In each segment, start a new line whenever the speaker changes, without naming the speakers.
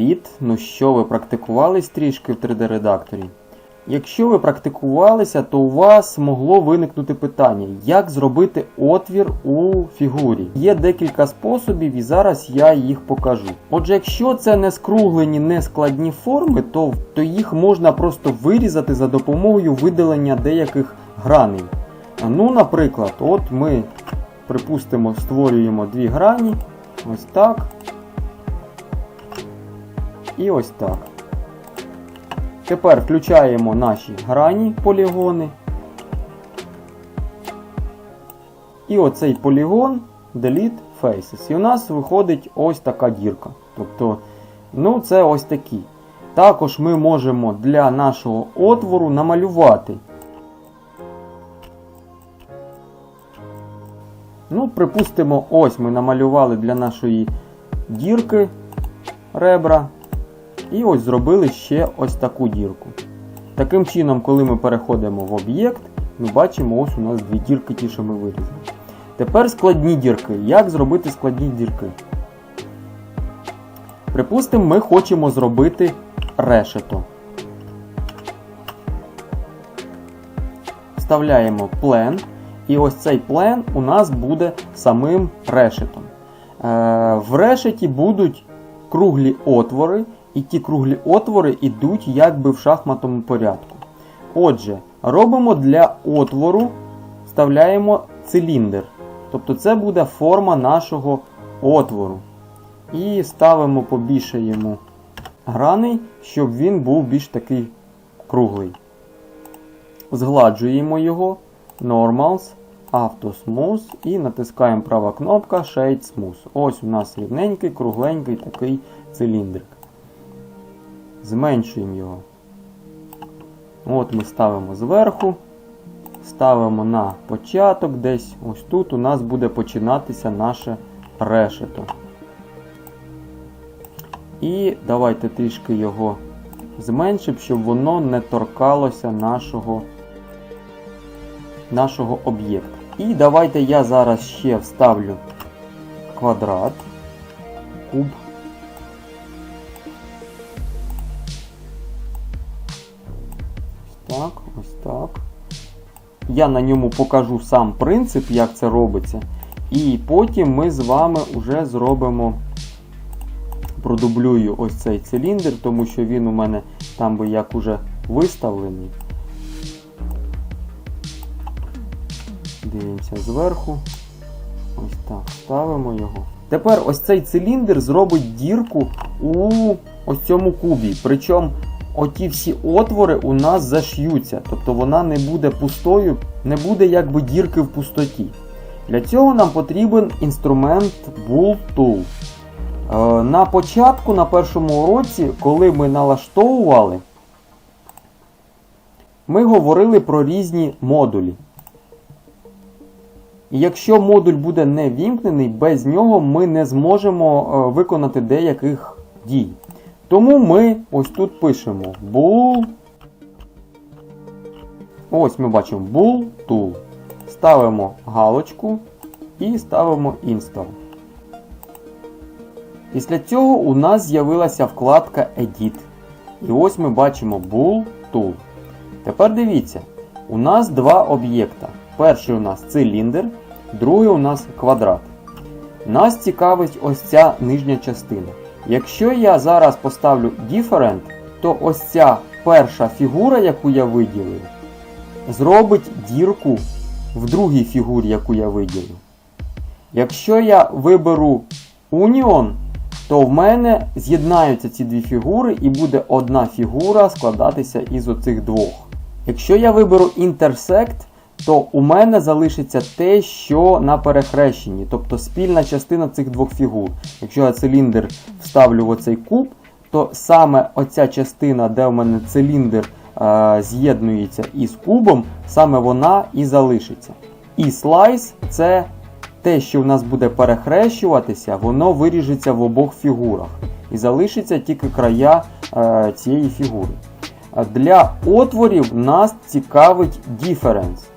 привіт! Ну що, ви практикувались трішки в 3D-редакторі? Якщо ви практикувалися, то у вас могло виникнути питання, як зробити отвір у фігурі. Є декілька способів, і зараз я їх покажу. Отже, якщо це не скруглені, не складні форми, то, то їх можна просто вирізати за допомогою видалення деяких граней. Ну, наприклад, от ми, припустимо, створюємо дві грані. Ось так. І ось так. Тепер включаємо наші грані полігони. І оцей полігон Delete Faces. І у нас виходить ось така дірка. Тобто, ну це ось такі. Також ми можемо для нашого отвору намалювати. Ну, припустимо, ось ми намалювали для нашої дірки ребра. І ось зробили ще ось таку дірку. Таким чином, коли ми переходимо в об'єкт, ми бачимо ось у нас дві дірки, ті, що ми вирізали. Тепер складні дірки. Як зробити складні дірки? Припустимо, ми хочемо зробити решето. Вставляємо плен. І ось цей плен у нас буде самим решетом. Е, В решеті будуть круглі отвори, і ті круглі отвори йдуть якби в шахматному порядку. Отже, робимо для отвору, вставляємо циліндр. Тобто це буде форма нашого отвору. І ставимо побільше йому граней, щоб він був більш такий круглий. Згладжуємо його. Normals, Auto Smooth і натискаємо права кнопка Shade Smooth. Ось у нас рівненький, кругленький такий циліндрик. Зменшуємо його. От ми ставимо зверху, ставимо на початок десь. Ось тут у нас буде починатися наше решето. І давайте трішки його зменшимо, щоб воно не торкалося нашого нашого об'єкта. І давайте я зараз ще вставлю квадрат, куб. Так, ось так. Я на ньому покажу сам принцип, як це робиться. І потім ми з вами вже зробимо, продублюю ось цей циліндр, тому що він у мене там би як уже виставлений. Дивимося зверху. Ось так, ставимо його. Тепер ось цей циліндр зробить дірку у ось цьому кубі. Причому оті всі отвори у нас заш'ються. Тобто вона не буде пустою, не буде якби дірки в пустоті. Для цього нам потрібен інструмент Bull Tool. Е, На початку, на першому уроці, коли ми налаштовували, ми говорили про різні модулі. І якщо модуль буде не вімкнений, без нього ми не зможемо е, виконати деяких дій. Тому ми ось тут пишемо bool. Ось ми бачимо bool tool. Ставимо галочку і ставимо install. Після цього у нас з'явилася вкладка Edit. І ось ми бачимо bool tool. Тепер дивіться, у нас два об'єкта. Перший у нас циліндр, другий у нас квадрат. Нас цікавить ось ця нижня частина. Якщо я зараз поставлю Different, то ось ця перша фігура, яку я виділив, зробить дірку в другій фігурі, яку я виділив. Якщо я виберу Union, то в мене з'єднаються ці дві фігури і буде одна фігура складатися із оцих двох. Якщо я виберу Intersect, то у мене залишиться те, що на перехрещенні, тобто спільна частина цих двох фігур. Якщо я циліндр вставлю в оцей куб, то саме оця частина, де у мене циліндр е, з'єднується із кубом, саме вона і залишиться. І слайс це те, що в нас буде перехрещуватися, воно виріжеться в обох фігурах. І залишиться тільки края е, цієї фігури. Для отворів нас цікавить difference.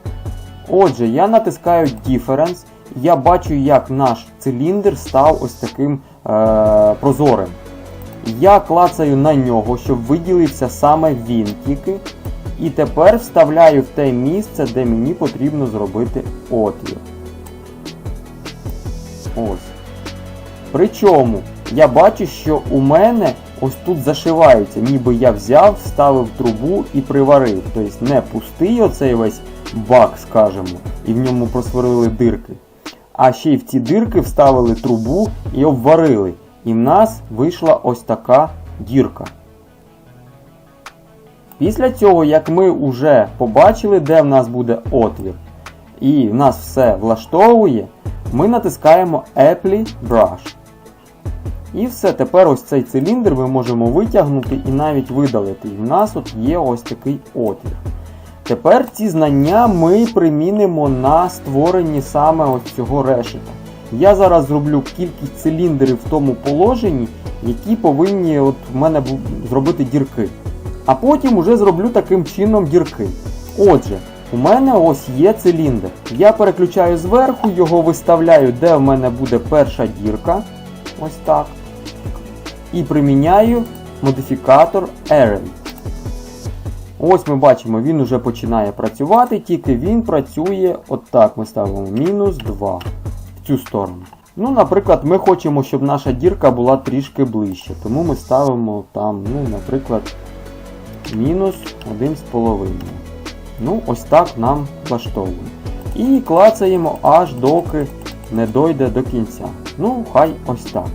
Отже, я натискаю Difference, я бачу, як наш циліндр став ось таким е, прозорим. Я клацаю на нього, щоб виділився саме він тільки. І тепер вставляю в те місце, де мені потрібно зробити отвір. Ось. Причому я бачу, що у мене ось тут зашивається, ніби я взяв, вставив трубу і приварив. Тобто не пустий оцей весь бак, скажімо, і в ньому просварили дирки. А ще й в ці дирки вставили трубу і обварили. І в нас вийшла ось така дірка. Після цього, як ми вже побачили, де в нас буде отвір, і в нас все влаштовує, ми натискаємо Apply Brush. І все, тепер ось цей циліндр ми можемо витягнути і навіть видалити. І в нас от є ось такий отвір. Тепер ці знання ми примінимо на створенні саме ось цього решета. Я зараз зроблю кількість циліндрів в тому положенні, які повинні от в мене зробити дірки. А потім уже зроблю таким чином дірки. Отже, у мене ось є циліндр. Я переключаю зверху, його виставляю, де в мене буде перша дірка. Ось так. І приміняю модифікатор Array. Ось ми бачимо, він вже починає працювати, тільки він працює отак. Ми ставимо мінус 2 в цю сторону. Ну, наприклад, ми хочемо, щоб наша дірка була трішки ближче, тому ми ставимо там, ну, наприклад, мінус 1,5. Ну, ось так нам влаштовує. І клацаємо аж доки не дойде до кінця. Ну, хай ось так.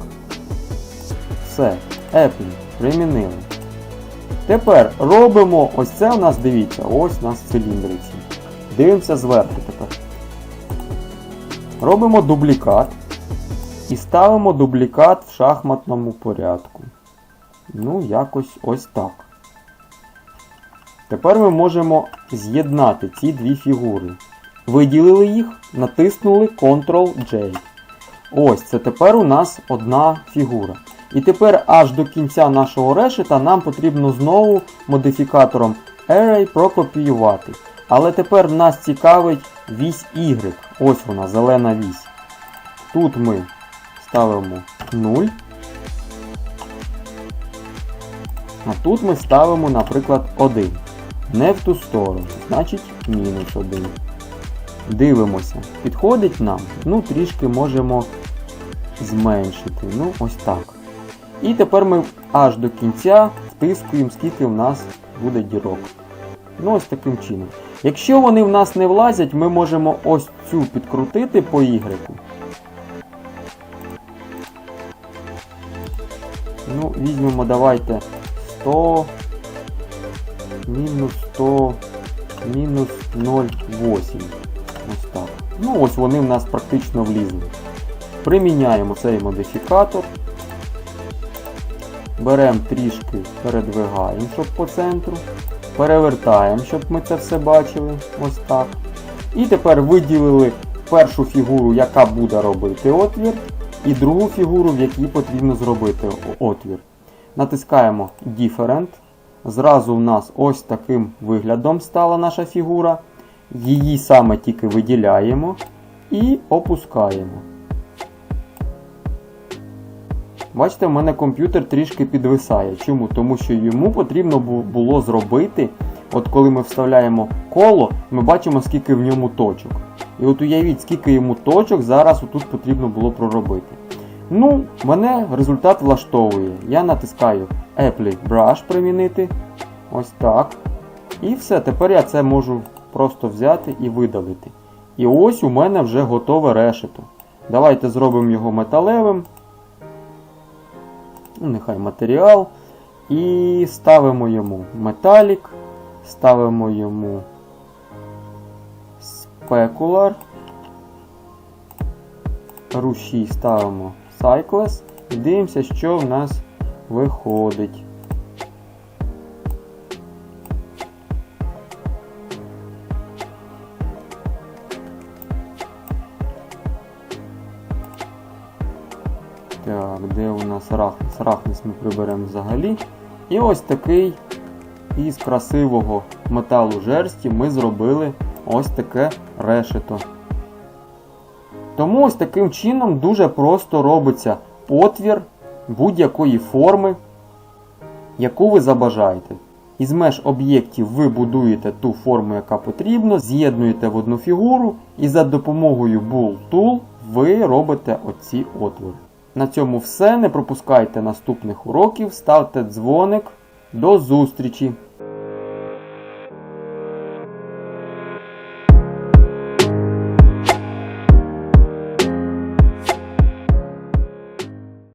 Все, Apple примінили. Тепер робимо, ось це у нас, дивіться, ось у нас циліндриці. Дивимося зверху тепер. Робимо дублікат і ставимо дублікат в шахматному порядку. Ну, якось ось так. Тепер ми можемо з'єднати ці дві фігури. Виділили їх, натиснули Ctrl-J. Ось це тепер у нас одна фігура. І тепер аж до кінця нашого решета нам потрібно знову модифікатором Array прокопіювати. Але тепер нас цікавить вісь Y. Ось вона, зелена вісь. Тут ми ставимо 0. А тут ми ставимо, наприклад, 1. Не в ту сторону, значить мінус 1. Дивимося, підходить нам, ну трішки можемо зменшити. Ну, ось так. І тепер ми аж до кінця втискуємо, скільки в нас буде дірок. Ну, ось таким чином. Якщо вони в нас не влазять, ми можемо ось цю підкрутити по Y. Ну, візьмемо, давайте 100, мінус 100, мінус 0,8. Ось так. Ну, ось вони в нас практично влізли. Приміняємо цей модифікатор. Беремо трішки, передвигаємо, щоб по центру. Перевертаємо, щоб ми це все бачили. Ось так. І тепер виділили першу фігуру, яка буде робити отвір, і другу фігуру, в якій потрібно зробити отвір. Натискаємо Different. Зразу в нас ось таким виглядом стала наша фігура. Її саме тільки виділяємо і опускаємо. Бачите, в мене комп'ютер трішки підвисає. Чому? Тому що йому потрібно було зробити, от коли ми вставляємо коло, ми бачимо, скільки в ньому точок. І от уявіть, скільки йому точок зараз отут потрібно було проробити. Ну, мене результат влаштовує. Я натискаю Apply Brush примінити. Ось так. І все, тепер я це можу просто взяти і видалити. І ось у мене вже готове решето. Давайте зробимо його металевим. Ну, Нехай матеріал. І ставимо йому металік, ставимо йому спекулар. Рушій ставимо Cycles і дивимося, що в нас виходить. нас арахніс. Арахніс ми приберемо взагалі. І ось такий із красивого металу жерсті ми зробили ось таке решето. Тому ось таким чином дуже просто робиться отвір будь-якої форми, яку ви забажаєте. Із меж об'єктів ви будуєте ту форму, яка потрібна, з'єднуєте в одну фігуру, і за допомогою Bull Tool ви робите оці отвори. На цьому все. Не пропускайте наступних уроків, ставте дзвоник. До зустрічі!